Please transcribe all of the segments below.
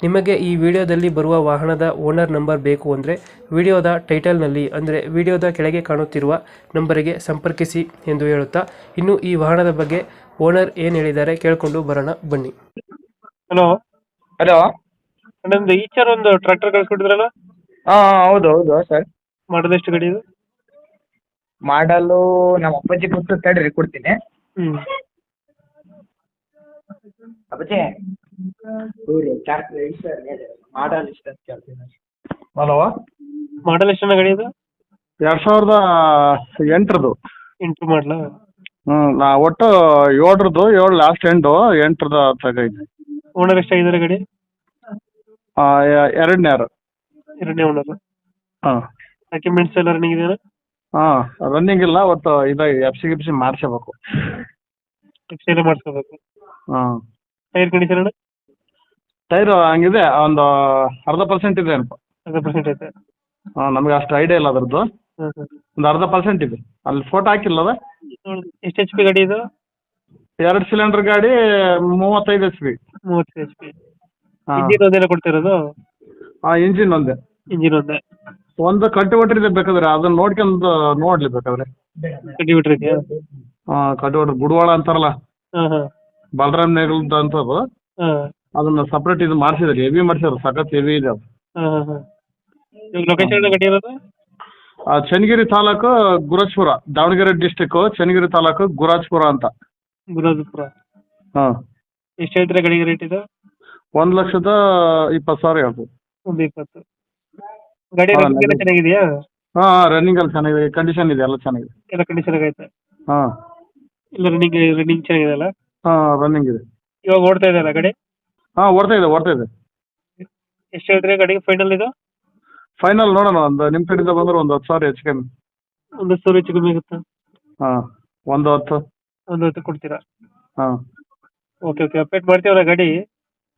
ನಿಮಗೆ ಈ ವಿಡಿಯೋದಲ್ಲಿ ಬರುವ ವಾಹನದ ಓನರ್ ನಂಬರ್ ಬೇಕು ಅಂದರೆ ವಿಡಿಯೋದ ಟೈಟಲ್ನಲ್ಲಿ ಅಂದರೆ ವಿಡಿಯೋದ ಕೆಳಗೆ ಕಾಣುತ್ತಿರುವ ನಂಬರಿಗೆ ಸಂಪರ್ಕಿಸಿ ಎಂದು ಹೇಳುತ್ತಾ ಇನ್ನು ಈ ವಾಹನದ ಬಗ್ಗೆ ಓನರ್ ಏನು ಹೇಳಿದ್ದಾರೆ ಕೇಳಿಕೊಂಡು ಬರೋಣ ಬನ್ನಿ. ಹಲೋ. ಹಲೋ. ನಮ್ದು ಈಚರ್ ಒಂದು ಟ್ರ್ಯಾಕ್ಟರ್ ಕಳ್ಸ್ಕೊಟ್ಟಿದ್ರಲ್ಲ? ಹಾಂ ಹೌದು ಹೌದು ಸರ್ ಮಾಡೋದು ಎಷ್ಟು ಗಾಡಿ ಇದು? ಮಾಡಲು ನಮ್ಮ ಅಪ್ಪಾಜಿ ಕೊಟ್ಟು ತಡ್ರಿ ಕೊಡ್ತೀನಿ. ಹ್ಞೂ ಅಪ್ಪಾಜಿ ಮಾಡಲ್ ಇಷ್ಟ ಅಂತ ಕೇಳ್ತೀನಿ. ಹಲೋ? ಮಾಡಲ್ ಎಷ್ಟು ಗಾಡಿ ಇದು ಎರಡ್ ಸಾವಿರದ ಎಂಟರದು. ಇಂಟು ಮಾಡಲ? ಹ್ಮ್ ನಾ ಒಟ್ಟು ಏಳರದು ಏಳು ಲಾಸ್ಟ್ ಎಂಟು ಎಂಟರದ ತಗೈತೆ ಓನರ್ ಎಷ್ಟಾಗಿದ್ದಾರೆ ಗಾಡಿ? ಎರಡನೇರು ಎರಡನೇ ಓನರ್ ಹಾಂ. ಡಾಕ್ಯುಮೆಂಟ್ಸ್ ಎಲ್ಲ ರನ್ನಿಂಗ್ ಇದೆಯಾ? ಹಾಂ ರನ್ನಿಂಗ್ ಇಲ್ಲ ಒಟ್ಟು ಇದಾಗಿ ಎಫ್ ಸಿ ಗಿಫ್ಸಿ ಮಾಡಿಸ್ಬೇಕು ಸಿ ಎಲ್ಲ ಮಾಡಿಸ್ಕೋಬೇಕು. ಹಾಂ. ಟೈರ್ ಕಂಡೀಷನ್ ಅಣ್ಣ? ಟೈರು ಹಂಗಿದೆ ಒಂದು ಅರ್ಧ ಪರ್ಸೆಂಟ್ ಇದೆ ಅನ್ಪ ಅರ್ಧ ಪರ್ಸೆಂಟ್ ಐತೆ. ಹಾಂ ನಮಗೆ ಅಷ್ಟು ಐಡಿಯಾ ಇಲ್ಲ ಅದ್ರದ್ದು. ಒಂದ್ ಒಂದು ಅರ್ಧ ಪರ್ಸೆಂಟ್ ಇದೆ. ಅಲ್ಲಿ ಫೋಟೋ ಹಾಕಿಲ್ಲ ಎಷ್ಟು ಎಚ್ ಪಿ ಗಾಡಿ ಇದು? ಎರಡು ಸಿಲಿಂಡರ್ ಗಾಡಿ ಮೂವತ್ತೈದು ಎಚ್ ಪಿ ಮೂವತ್ತು ಎಚ್ ಪಿ ಹಾಂ. ಇಂಜಿನ್ ಒಂದೇನ ಕೊಡ್ತಿರೋದು? ಹಾಂ ಇಂಜಿನ್ ಒಂದೇ. ಇಂಜಿನ್ ಒಂದೇ. ಒಂದು ಇದೆ ಬೇಕಾದ್ರೆ ಅದನ್ನ ನೋಡ್ಕೊಂಡು ನೋಡ್ಲಿ ಬೇಕಾದ್ರೆ. ಕಟ್ಟಿ ಹಾಂ ಕಲ್ಟಿವೇಟರ್ ಗುಡವಾಳ ಅಂತಾರಲ್ಲ. ಹಾಂ ಹಾಂ. ಬಲರಾಮ್ ನೆಗಲ್ದ ಅಂತದು ಹಾಂ. ಅದನ್ನ ಸಪ್ರೇಟ್ ಇದು ಮಾಡಿಸಿದ್ರಿ ಹೆವಿ ಮಾಡಿಸಿದ್ರು ಸಖತ್ ಹೆವಿ ಇದೆ ಅದು. ಹಾಂ ಹಾಂ ಹಾಂ. ಇವಾಗ ಲೊಕೇಶನ್ ಗಾಡಿ ಇರೋದು? ಆ, ಚನ್ನಗಿರಿ ತಾಲೂಕು ಗುರಾಜ್ಪುರ ದಾವಣಗೆರೆ ಡಿಸ್ಟಿಕ್ ಚನ್ನಗಿರಿ ತಾಲೂಕು ಗುರಾಜ್ಪುರ ಅಂತ. ಗುರುದಾಸಪುರ ಹಾಂ. ಎಷ್ಟು ಹೇಳ್ತೀರಾ ಗಾಡಿಗೆ ರೇಟ್ ಇದು? ಒಂದು ಲಕ್ಷದ ಇಪ್ಪತ್ತು ಸಾವಿರ ಹೇಳ್ಬೋದು. ಒಂದು ಇಪ್ಪತ್ತು. ಗಾಡಿ ಹಾ, running ಎಲ್ಲ ನಮಗೆ- ಚೆನ್ನಾಗಿದೆಯಾ? ಹಾಂ ರನ್ನಿಂಗ್ ಅಲ್ಲಿ ಚೆನ್ನಾಗಿದೆ. ಕಂಡೀಷನ್ ಇದೆ ಎಲ್ಲ ಚೆನ್ನಾಗಿದೆ. ಎಲ್ಲ ಕಂಡೀಷನ್ ಆಗೈತೆ ಹಾ. ಎಲ್ಲ ರನ್ನಿಂಗ್ ರನ್ನಿಂಗ್ ಚೆನ್ನಾಗಿದೆ ಅಲ್ಲ? ಹಾ ರನ್ನಿಂಗ್ ಇದೆ. ಇವಾಗ ಓಡ್ತಾ ಇದೆಯಲ್ಲ ಗಾಡಿ? ಹಾಂ ಓಡ್ತಾ ಇದೆ ಓಡ್ತಾ ಇದೆ. ಎಷ್ಟು ಹೇಳ್ತೀರಾ ಗಾಡಿಗೆ ಫೈನಲ್ ಇದು? ಫೈನಲ್ ನೋಡೋಣ ಒಂದು ನಿಮ್ಮ ಕಡೆಯಿಂದ ಬಂದ್ರೆ ಒಂದು ಹತ್ತು ಸಾವಿರ ಹೆಚ್ಚು ಕಮ್ಮಿ. ಒಂದು ಸಾವಿರ ಹೆಚ್ಚು ಕಮ್ಮಿ ಆಗುತ್ತಾ. ಹಾಂ ಒಂದು ಹತ್ತು. ಒಂದು ಹೊತ್ತು ಕೊಡ್ತೀರಾ? ಹಾಂ. ಓಕೆ ಓಕೆ ಅಪ್ಡೇಟ್ ಮಾಡ್ತೀವಲ್ಲ ಗಾಡಿ?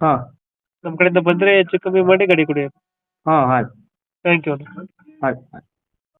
ಹಾಂ. ನಮ್ಮ ಕಡೆಯಿಂದ ಬಂದರೆ ಹೆಚ್ಚು ಕಮ್ಮಿ ಮಾಡಿ ಗಾಡಿ ಕೊಡಿ. ಹಾಂ ಆಯ್ತು. ಥ್ಯಾಂಕ್ ಯು ಆಯ್ತು ಆಯ್ತು.